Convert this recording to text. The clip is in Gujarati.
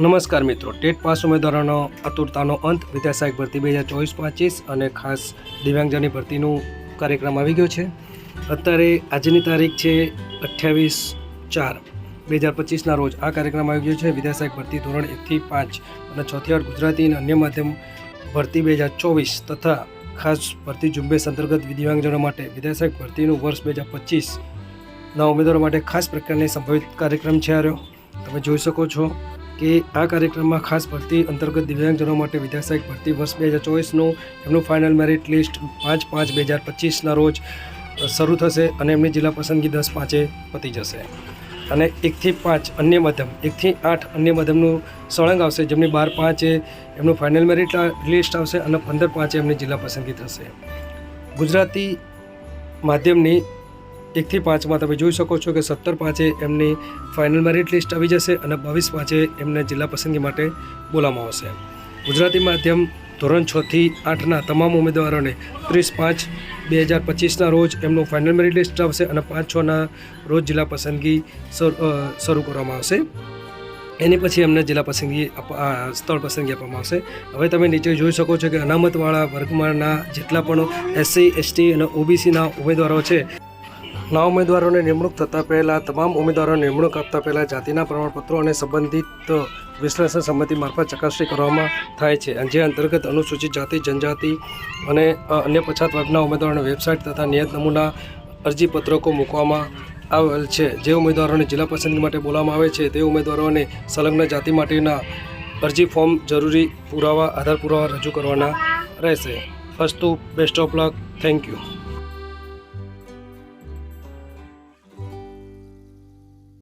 નમસ્કાર મિત્રો, ટેટ પાસ ઉમેદવારોનો આતુરતાનો અંત વિદ્યાસહાયક ભરતી બે હજાર ચોવીસ પચીસ અને ખાસ દિવ્યાંગજનની ભરતીનું કાર્યક્રમ આવી ગયો છે. અત્યારે આજની તારીખ છે અઠ્યાવીસ ચાર બે હજાર પચીસના રોજ આ કાર્યક્રમ આવી ગયો છે. વિદ્યાસહાયક ભરતી ધોરણ એકથી પાંચ અને છથી આઠ ગુજરાતી અને અન્ય માધ્યમ ભરતી બે હજાર ચોવીસ તથા ખાસ ભરતી ઝુંબેશ અંતર્ગત દિવ્યાંગજનો માટે વિદ્યાસહાયક ભરતીનું વર્ષ બે હજાર પચીસના ઉમેદવારો માટે ખાસ પ્રકારની સંભવિત કાર્યક્રમ છે આ તમે જોઈ શકો છો કે આ કાર્યક્રમમાં ખાસ ભરતી અંતર્ગત દિવ્યાંગજનો માટે વિદ્યાસહાયક ભરતી વર્ષ બે હજાર ચોવીસનું, એમનું ફાઇનલ મેરિટ લિસ્ટ પાંચ પાંચ બે હજાર પચીસના રોજ શરૂ થશે અને એમની જિલ્લા પસંદગી દસ પાંચે પતી જશે. અને એકથી પાંચ અન્ય માધ્યમ, એકથી આઠ અન્ય માધ્યમનું સળંગ આવશે, જેમની બાર પાંચે એમનું ફાઇનલ મેરિટ લિસ્ટ આવશે અને પંદર પાંચે એમની જિલ્લા પસંદગી થશે. ગુજરાતી માધ્યમની એકથી પાંચમાં તમે જોઈ શકો છો કે સત્તર પાંચે એમની ફાઇનલ મેરિટ લિસ્ટ આવી જશે અને બાવીસ પાંચે એમને જિલ્લા પસંદગી માટે બોલાવવામાં આવશે. ગુજરાતી માધ્યમ ધોરણ છથી આઠના તમામ ઉમેદવારોને ત્રીસ પાંચ બે હજાર પચીસના રોજ એમનું ફાઇનલ મેરિટ લિસ્ટ આવશે અને પાંચ છના રોજ જિલ્લા પસંદગી શરૂ કરવામાં આવશે. એની પછી એમને જિલ્લા પસંદગી સ્થળ પસંદગી આપવામાં આવશે. હવે તમે નીચે જોઈ શકો છો કે અનામતવાળા વર્ગમાંના જેટલા પણ એસસી એસટી અને ઓબીસીના ઉમેદવારો છે નવા ઉમેદવારોને નિમણૂક થતાં પહેલાં, તમામ ઉમેદવારોને નિમણૂક આપતા પહેલાં જાતિના પ્રમાણપત્રો અને સંબંધિત વિશ્લેષણ સંમતિ મારફત ચકાસણી કરવામાં થાય છે જે અંતર્ગત અનુસૂચિત જાતિ, જનજાતિ અને અન્ય પછાત વર્ગના ઉમેદવારોની વેબસાઇટ તથા નિયત નમૂના અરજીપત્રકો મૂકવામાં આવેલ છે. જે ઉમેદવારોને જિલ્લા પસંદગી માટે બોલાવવામાં આવે છે, તે ઉમેદવારોને સંલગ્ન જાતિ માટેના અરજી ફોર્મ જરૂરી પુરાવા, આધાર પુરાવા રજૂ કરવાના રહેશે. First two, best of luck. Thank you.